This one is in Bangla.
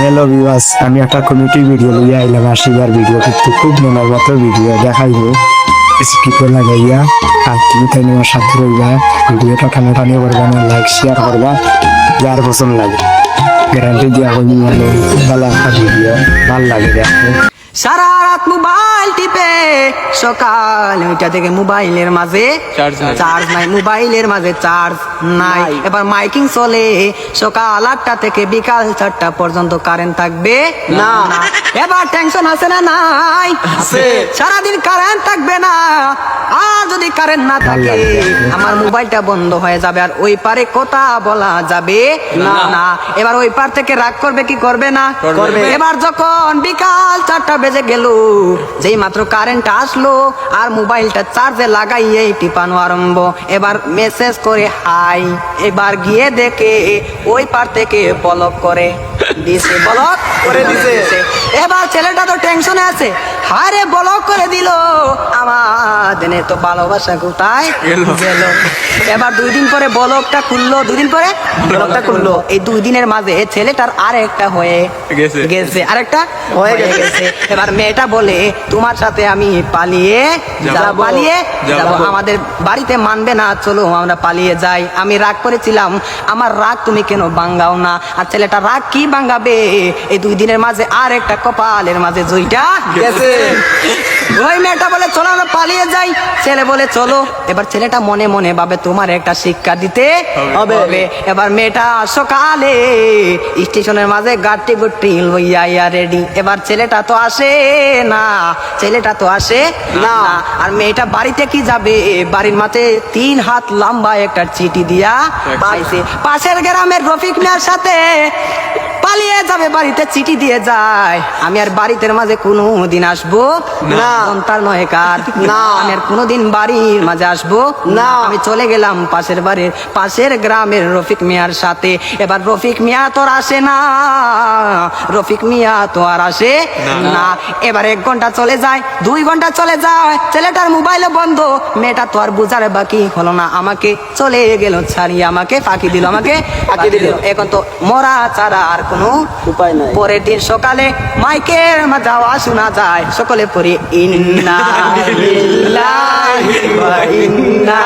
হ্যালো বিবাস আমি একটা কমিটি ভিডিও লইয়া আইলাম আশিবার ভিডিও কিন্তু খুব মনের মতো ভিডিও দেখাইবো। স্কিপ লাগাইয়া আর তুমি তাই আমার সাথে রইবা। ভিডিওটা টানে টানে করবা না লাইক শেয়ার করবা, যার পছন্দ লাগে। গ্যারান্টি দিয়া হইনি মানে ভালো একটা ভিডিও ভালো লাগে দেখতে। সারা রাত মোবাইল টিপে সকাল ওইটা থেকে মোবাইলের মাঝে চার্জ নাই। মোবাইলের মাঝে চার্জ নাই। এবার মাইকিং চলে সকাল আটটা থেকে বিকাল চারটা পর্যন্ত কারেন্ট থাকবে? না। এবার টেনশন আছে না নাই। সারাদিন কারেন্ট থাকবে না। যদি কারেন্ট না থাকে আমার মোবাইলটা বন্ধ হয়ে যাবে। আর ওই পারে কথা বলা যাবে না। না। এবার ওই পার থেকে রাগ করবে কি করবে না? করবে। এবার যখন বিকাল চারটা বেজে গেল যেই মাত্র কারেন্ট আসলো আর মোবাইলটা চার্জে লাগাইয়ে টিপানো আরম্ভ। এবার মেসেজ করে হাই। এবার গিয়ে দেখে ওই পার থেকে বলক করে দিছে বলক করে দিছে। এবার ছেলেটা তো টেনশনে আছে। হারে বলক করে দিল। আমার দিনে তো ভালোবাসা কোথায়? গেল। এবার দুই দিন পরে বলকটা খুললো দুই দিন পরে বলকটা খুললো। এই দুই দিনের মাঝে ছেলেটার আর একটা হয়ে গেছে। গেছে আরেকটা হয়ে গেছে। এবার মেয়েটা বলে তোমার সাথে আমি পালিয়ে পালিয়ে যাব। আমাদের বাড়িতে মানবে না চলো আমরা পালিয়ে যাই। আমি রাগ করেছিলাম আমার রাগ তুমি কেন বাঙ্গাও না? আর ছেলেটা রাগ কি বাঙ্গাবে এই দুই দিনের মাঝে আর একটা কপালের মাঝে জুইটা গেছে। ওই মেয়েটা বলে চলো আমরা পালিয়ে যাই। ছেলে বলে চলো। এবার ছেলেটা মনে মনে ভাবে তোমার একটা শিক্ষা দিতে হবে। এবার মেয়েটা সকালে স্টেশনের মাঝে গাড়ি গুটি লইয়া ইয়া রেডি এবার ছেলেটা তো আসে না ছেলেটা তো আসে না। আর মেয়েটা বাড়িতে কি যাবে? বাড়ির মাঝে তিন হাত লম্বা একটা চিঠি দিয়া পাইছে। পাশের গ্রামের রফিক মিয়ার সাথে পালিয়ে যাবে বাড়িতে চিঠি দিয়ে যায়। আমি আর বাড়িতে মাঝে কোনো দিন আসব না। তার নয় কার না। আমি আর কোনোদিন বাড়ির মাঝে আসব না। আমি চলে গেলাম পাশের বাড়ির পাশের গ্রামের রফিক মিয়ার সাথে। এবার রফিক মিয়া তো আর আসে না। রফিক মিয়া তো আর আসে না। এবার এক ঘণ্টা চলে যায় দুই ঘণ্টা চলে যায়। ছেলেটার মোবাইলে বন্ধ। মেয়েটা তো আর বুঝার বাকি হলো না। আমাকে চলে গেল ছাড়িয়ে আমাকে ফাঁকি দিল আমাকে ফাঁকি দিল। এখন তো মরা ছাড়া আর কোনো উপায় নাই। পরের দিন সকালে মাইকের মাঝে আওয়াজ শোনা যায় সকলে পরে ইন্না ইন্না